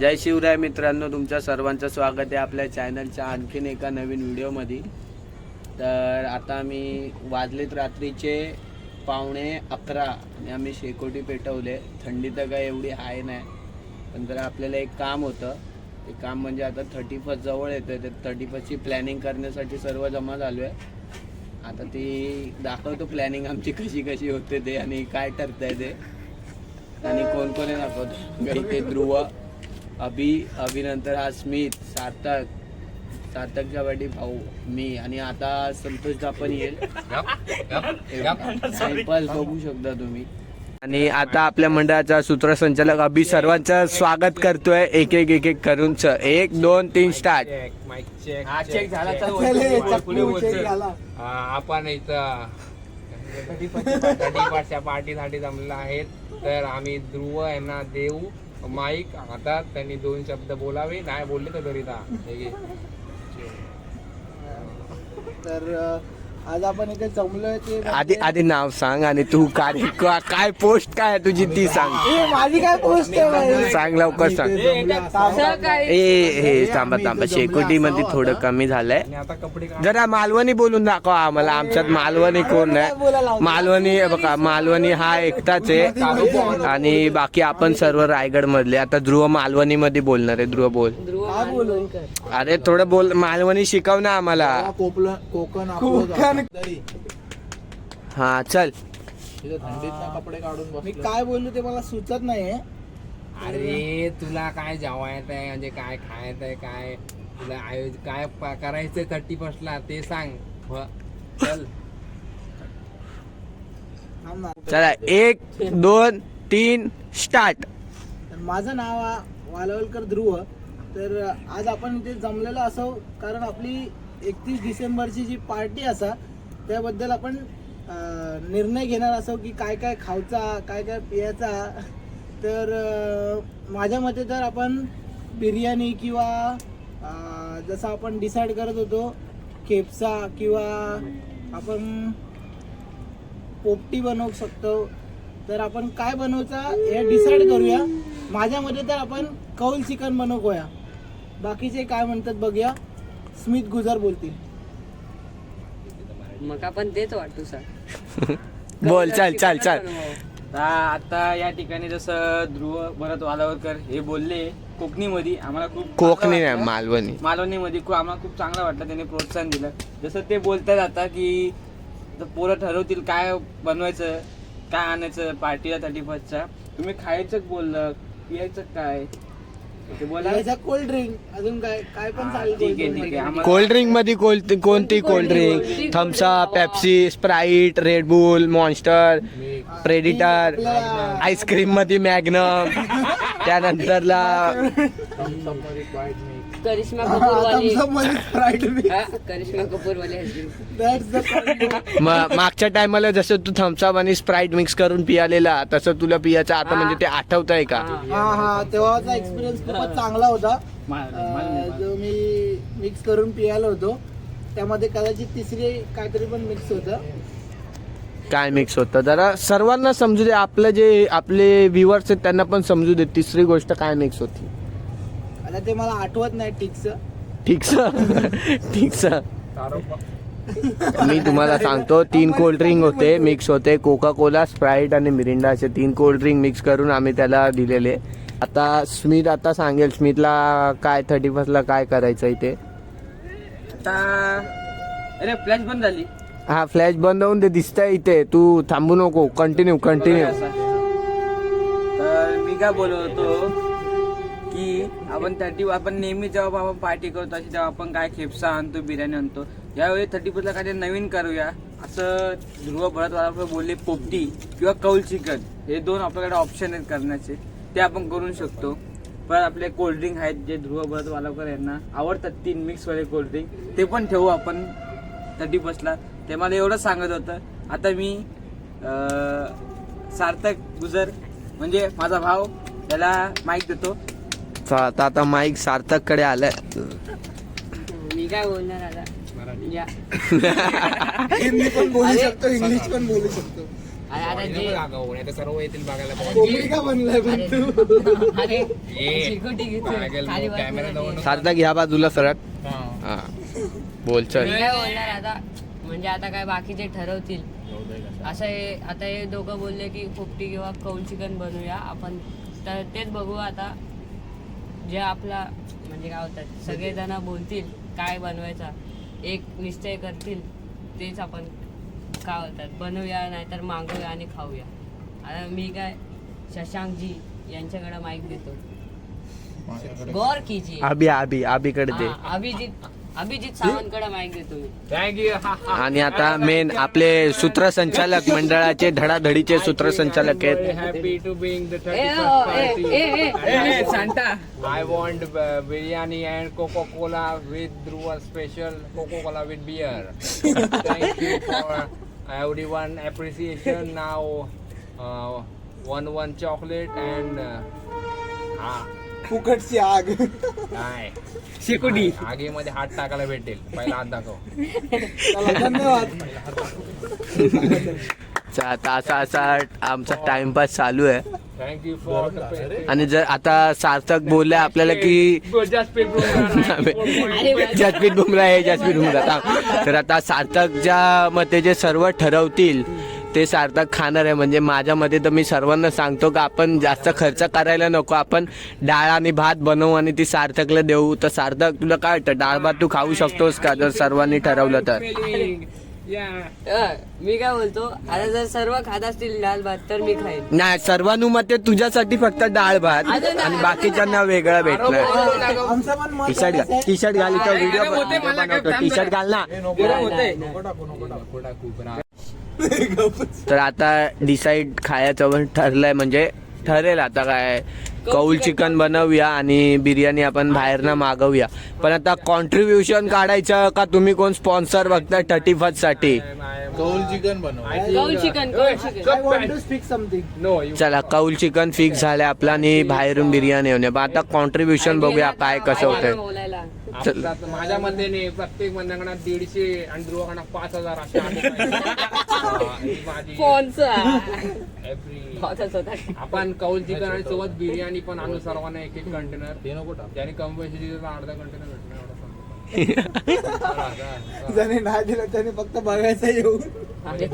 जय शिवराय मित्रांनो तुमच्या सर्वांचं स्वागत आहे आपल्या चॅनलच्या आणखीन एका नवीन व्हिडिओमध्ये. तर आता आम्ही वाजलेत रात्रीचे पावणे अकरा आणि आम्ही शेकोटी पेटवले. थंडी तर काय एवढी आहे नाही पण जरा आपल्याला एक काम होतं. ते काम म्हणजे आता थर्टी फर्स्ट जवळ येतं तर थर्टी फर्स्टची प्लॅनिंग करण्यासाठी सर्व जमा झालो आहे. आता ती दाखवतो प्लॅनिंग आमची कशी कशी होते ते आणि काय ठरतंय ते. आणि कोण कोण आहे ध्रुव. अभि अभिनंतर हा स्मित सार्थक सार्थकच्या वाटी भाऊ मी. आणि आता संतोष पण येईल. टाइमपास बघू शकता तुम्ही. आणि आता आपल्या मंडळाचा सूत्रसंचालक अभि सर्वांचं स्वागत करतोय. एक एक एक एक करून च- एक दोन तीन स्टार्ट हा चेक झाला तर पुढे आपण इथं पार्टीसाठी जमलेला आहेत. तर आम्ही ध्रुव यांना देऊ. माईक हातात त्यांनी दोन शब्द बोलावे नाही बोलले तर घरी जा. तर आज आपण इथे जमलोय ते म्हणजे- आधी आधी नाव सांग आणि तू काय काय पोस्ट काय आहे तुझी ती सांग. ए, माझी काय पोस्ट आहे? सांग लवकर सांग. ए हे थांबा थांबा. शेकोटी मध्ये थोडं कमी झालंय. आणि आता कपडे काढ. जरा मालवणी बोलून दाखवा आम्हाला. आमच्यात मालवणी कोण नाही मालवणी हे बघा मालवणी हा एकटाच आहे. आणि बाकी आपण सर्व रायगड मधले आता ध्रुव मालवणी मध्ये बोलणार आहे. ध्रुव बोल. काय बोलू. अरे थोडं बोल. मालवणी शिकव ना आम्हाला. कोकण हा चल. कपडे काढून मी काय बोलू ते मला सुचत नाही अरे तुला काय जेवायचं आहे? म्हणजे काय खायचं आहे? काय? तुला आयोज काय करायचंय थर्टी फर्स्टला ते सांग. चल. चला एक दोन तीन स्टार्ट तर माझं नाव वालवलकर ध्रुव. तर आज आपण इथे जमलेलो असो कारण आपली एकतीस डिसेंबरची जी पार्टी असा त्याबद्दल आपण निर्णय घेणार असो की काय काय खावचा काय काय पियाचा. तर माझ्या मते तर आपण बिर्याणी किंवा जसं आपण डिसाईड करत होतो खेपसा किंवा आपण पोपटी बनवू शकतो तर आपण काय बनवचा हे डिसाईड करूया. माझ्या मते तर आपण कौल चिकन बनवूया. बाकीचे काय म्हणतात बघूया. स्मित गुजर बोलतील. मग आपण तेच वाटतो सर. बोल चल चल चल. आता आता या ठिकाणी जसं ध्रुव भरत वालावरकर हे बोलले कोकणीमध्ये आम्हाला खूप कोकणी चांगलं नाही वाटलं. मालवणी. मालवणीमध्ये खूप आम्हाला खूप चांगलं वाटलं त्यांनी प्रोत्साहन दिलं. जसं ते बोलतात आता की आता पोरं ठरवतील काय बनवायचं काय आणायचं पार्टीला थर्टी फर्स्टच्या तुम्ही खायचं बोललं पियायचं काय? कोल्ड ड्रिंक अजून काय काय पण चालेल मध्ये कोणती कोणती cold drink Thums Up Pepsi Sprite Red Bull Monster Predator आईस्क्रीममध्ये Magnum त्यानंतरला Karishma Kapoor वाले. हा, करिश्मा कपूर वाले. म- मागच्या टायमाला जसं तू थम्सअप आणि स्प्राईट मिक्स करून पियालेला तसं तुला पियाचं आता म्हणजे ते आठवत आहे का? हा हा. तेव्हाचा एक्सपिरियन्स खूपच चांगला होता. अं, जो मी मिक्स करून पियालो होतो. त्यामध्ये कदाचित तिसरी काहीतरी पण मिक्स होतं. काय मिक्स होतं? जरा सर्वांना समजू दे. आपलं जे आपले व्ह्युअर्स आहेत त्यांना पण समजू दे. तिसरी गोष्ट काय मिक्स होती? आता ते मला आठवत नाही ठीकचं ठीक सर ठीक सर मी तुम्हाला सांगतो तीन कोल्ड्रिंक होते मिक्स होते कोका कोला स्प्राईट आणि मिरिंडा असे तीन कोल्ड्रिंक मिक्स करून आम्ही त्याला दिलेले. आता स्मित आता सांगेल स्मितला काय थर्टी फर्स्टला काय करायचं इथे आता अरे फ्लॅश बंद झाली. हा फ्लॅश बंद होऊन ते दिसतंय इथे. तू थांबू नको कंटिन्यू कंटिन्यू तर मी काय की आपण थर्टी आपण नेहमी जेव्हा आपण पार्टी करतो अशी तेव्हा आपण काय खेपसा आणतो बिर्याणी आणतो यावेळी थर्टी फर्स्टला काहीतरी नवीन करूया. असं ध्रुव भरत बोलले पोपटी किंवा कौल चिकन. हे दोन आपल्याकडे ऑप्शन आहेत करण्याचे. ते आपण करू शकतो. परत आपले कोल्ड्रिंक आहेत जे ध्रुव भरत वालावकर यांना आवडतात तीन मिक्सवाले कोल्ड्रिंक ते पण ठेवू आपण थर्टी फर्स्टला ते मला एवढं सांगत होतं. आता मी सार्थक गुजर म्हणजे माझा भाव त्याला माहीत देतो. आता आता माईक सार्थककडे आलाय. मी काय बोलणार आता? या. हिंदी पण बोलू शकतो इंग्लिश पण बोलू शकतो. सर्व येतील बघायला. सार्थक ह्या बाजूला सरळ. हा. हा. बोल चल. बोलणार आता? म्हणजे आता काय बाकीचे ठरवतील. असं हे आता हे दोघं बोलले की पोपटी किंवा कौल चिकन बनवूया. आपण तर तेच बघू आता. जे आपला म्हणजे काय होतात सगळेजण बोलतील काय बनवायचा एक निश्चय करतील तेच आपण काय होतात बनवूया नाहीतर मागवूया आणि खाऊया. आता मी काय शशांकजी यांच्याकडे माईक देतो. गौर कीजिए. आबी आबी आबीकडे दे. अभिजित आणि आता मेन आपले सूत्रसंचालक मंडळाचे धडाधडीचे सूत्रसंचालक आहेत. Happy to being I want biryani and coca cola with Dhruv special coca cola with beer every one appreciation now one one chocolate and हा फुकटची आग. नाही. शेकोटी. आगीमध्ये हात टाकायला भेटेल. पहिला हात दाखव. चला, धन्यवाद. चा- आता असा असा आमचा टाइमपास चालू आहे. थँक्यू फॉर आणि जर आता सार्थक बोलले आपल्याला की जसप्रीत बुमरा आहे जसप्रीत बुमरा थांब. तर आता सार्थकच्या मते जे सर्व ठरवतील ते सार्थक खाणार आहे म्हणजे माझ्या मते तर मी सर्वांना सांगतो की आपण जास्त खर्च करायला नको आपण डाळ आणि भात बनवू आणि ती सार्थकला देऊ तर सार्थक तुला काय वाटतं डाळ भात तू खाऊ शकतोस का जर सर्वांनी ठरवलं तर मी काय बोलतो आता जर सर्व खात असतील लाल भात तर मी खाईन नाही सर्वानुमते तुझ्यासाठी फक्त डाळ भात आणि बाकीच्यांना वेगळा भेटणार टी शर्ट घाल टी शर्ट घाल इथं व्हिडिओ टी शर्ट घाल ना तर आता डिसाईड खायचं पण ठरलंय म्हणजे ठरेल आता काय. कौल चिकन बनवूया आणि बिर्याणी आपण बाहेरनं मागवूया. पण आता कॉन्ट्रीब्युशन काढायचं का तुम्ही कोण स्पॉन्सर बघताय थर्टी फर्स्टसाठी? कौल चिकन कौल चिकन चला कौल चिकन फिक्स झालंय आपलं आणि बाहेरून बिर्याणी येऊन पण आता कॉन्ट्रीब्युशन बघूया काय कसं होतंय. आपल्यात माझ्या मतेने प्रत्येक मंडळाकडे दीडशे आणि ध्रुवाकडे पाच हजार असे माझी आपण कौल चिकन आणि सोबत बिर्याणी पण आणू सर्वांना एक एक कंटेनर त्याने कमी पैशाची अर्धा कंटेनर भेटणार एवढं सांगतो. चला, चला. ज्याने नाही दिलं त्याने फक्त बघायचं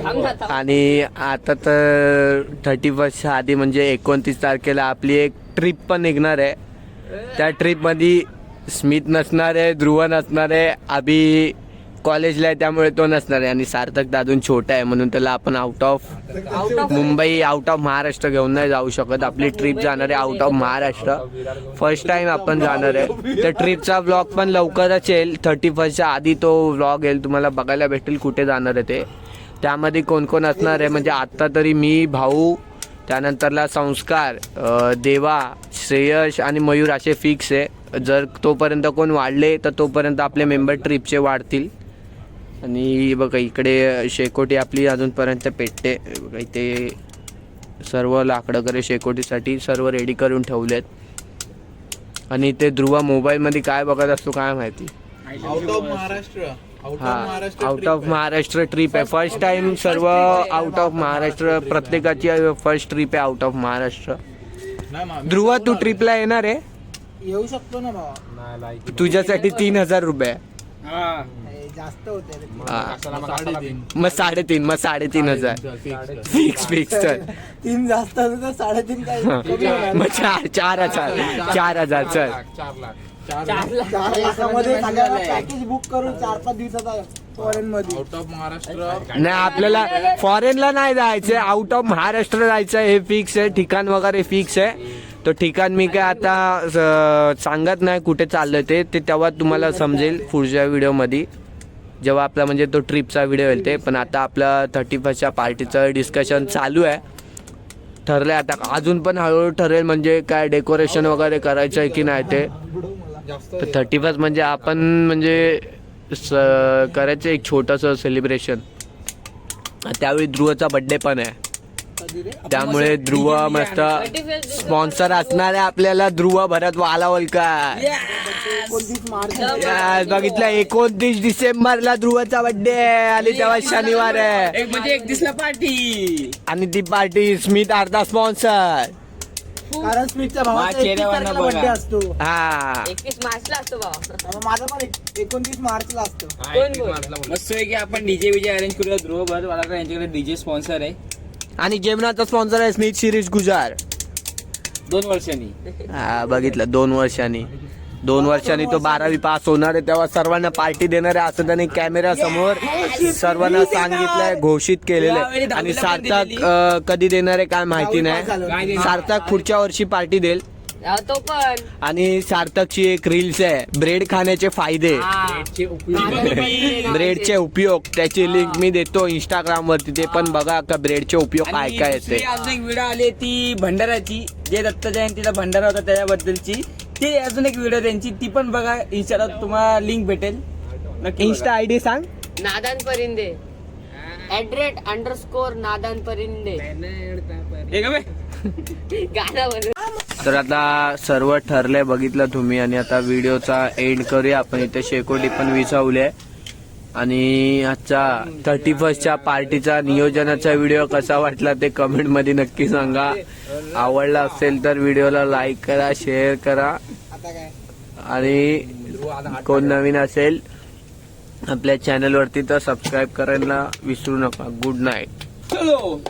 थांब आणि आता तर थर्टी फर्स्टच्या आधी म्हणजे एकोणतीस तारखेला आपली एक ट्रिप पण निघणार आहे. त्या ट्रिपमध्ये स्मित नसणार आहे ध्रुव नसणार आहे अभि कॉलेजला आहे त्यामुळे तो नसणार आहे. आणि सार्थक दादून छोटा आहे म्हणून त्याला आपण out of Mumbai out of Maharashtra घेऊन नाही जाऊ शकत. आपली ट्रिप जाणार आहे out of Maharashtra. First time आपण जाणार आहे. तर ट्रिपचा व्लॉग पण लवकरच येईल. थर्टी फर्स्टच्या आधी तो व्लॉग येईल. तुम्हाला बघायला भेटेल कुठे जाणार आहे ते. त्यामध्ये कोण कोण असणार आहे? म्हणजे आत्ता तरी मी भाऊ त्यानंतरला संस्कार देवा श्रेयश आणि मयूर असे फिक्स आहे. जर तोपर्यंत कोण वाढले तर तोपर्यंत आपले मेंबर ट्रिपचे वाढतील. आणि बघा इकडे शेकोटी आपली अजूनपर्यंत पेटते. बघा इथे सर्व लाकडं वगैरे शेकोटीसाठी सर्व रेडी करून ठेवलेत. आणि ते ध्रुवा मोबाईलमध्ये काय बघत असतो काय माहिती? आउट ऑफ महाराष्ट्र हा of Maharashtra out of Maharashtra trip आहे. फर्स्ट टाइम सर्व आउट ऑफ महाराष्ट्र प्रत्येकाची फर्स्ट ट्रिप आहे आउट ऑफ महाराष्ट्र ध्रुवा तू ट्रिपला येणार आहे? येऊ शकतो ना भावा. नाही लायकी. तुझ्यासाठी तीन हजार रुपये. हा. जास्त होते रे. हा. मग साडेतीन मग साडेतीन हजार. Fix fix. तर तीन जास्त होते तर साडेतीन काय? कमी होणार. मग चार चार हजार चार हजार चार चल लाख, चार लाख. चार लाख. चार लाखामध्ये सगळ्यांना पॅकेज बुक करून चार पाच दिवसाचा फॉरेन मध्ये. आउट ऑफ महाराष्ट्र नाही आपल्याला फॉरेनला नाही जायचंय. आउट ऑफ महाराष्ट्र जायचं हे फिक्स आहे. ठिकाण वगैरे फिक्स आहे. तो ठिकाण मी काय आता स- सांगत नाही कुठे चाललं ते ते तेव्हा तुम्हाला समजेल पुढच्या व्हिडिओमध्ये. जेव्हा आपला म्हणजे तो ट्रिपचा व्हिडिओ येईल ते पण आता आपलं थर्टी फर्स्टच्या पार्टीचं डिस्कशन चालू आहे. ठरलंय आता अजून पण हळूहळू ठरेल म्हणजे काय डेकोरेशन वगैरे करायचं आहे की नाही ते. तर थर्टी फर्स्ट म्हणजे आपण म्हणजे स करायचं एक छोटंसं सेलिब्रेशन त्यावेळी ध्रुवचा बड्डे पण आहे. त्यामुळे ध्रुव मस्त स्पॉन्सर असणार आहे आपल्याला ध्रुव भरत मार्च Yes, बघितलं एकोणतीस डिसेंबरला ध्रुवचा बर्थडे आणि तेव्हा शनिवार आहे. एक म्हणजे एकतीसला पार्टी आणि ती पार्टी स्मित अर्धा स्पॉन्सर कारण स्मितच्या भावाचा माझ्या 31 चेहऱ्यावरनं तारखेला बघा. बर्थडे असतो. हा. एकतीस मार्चला असतो माझा पण एक- एकोणतीस मार्चला असतो. कोण 31 बोल? मार्चला बोल. मस्त आहे की आपण डीजे विजे अरेंज करूया. ध्रुव भरत वालाकर यांच्याकडे डीजे स्पॉन्सर आहे. आणि जेवणाचा स्पॉन्सर आहे स्मित शिरीष गुजार. दोन वर्षांनी. हा बघितलं दोन वर्षांनी. दोन वर्षांनी तो बारावी पास होणार आहे तेव्हा सर्वांना पार्टी देणार आहे असं त्याने कॅमेरा समोर सर्वांना सांगितलंय घोषित केलेलं आहे आणि सार्थक अं, कधी देणार आहे काय माहिती नाही. सार्थक पुढच्या वर्षी पार्टी देईल. तो पण. आणि सार्थकची एक रील्स आहे ब्रेड खाण्याचे फायदे. चे उपयोग. ब्रेडचे उपयोग त्याची लिंक मी देतो इंस्टाग्राम वरती ते पण बघा का ब्रेडचे उपयोग काय काय येते. अजून एक व्हिडिओ आली ती भंडाराची जे दत्त जयंतीला भंडारा होता त्याच्याबद्दलची. ते अजून एक व्हिडिओ त्यांची ती पण बघा इंस्टाला तुम्हाला लिंक भेटेल. नक्की इन्स्टा आय डी सांग. नादान परिंदे. ऍड्रेट अंडरस्कोर नादान परिंदे. तर आता सर्व ठरलंय बघितलं तुम्ही. आणि आता व्हिडिओचा एंड करूया. आपण इथे शेकोटी पण विसावले आणि आजचा थर्टी फर्स्टच्या पार्टीचा नियोजनाचा व्हिडिओ कसा वाटला ते कमेंटमध्ये नक्की सांगा. आवडला असेल तर व्हिडिओला लाईक करा शेअर करा. आणि कोण नवीन असेल आपल्या चॅनलवरती तर सबस्क्राईब करायला विसरू नका. गुड नाईट चलो.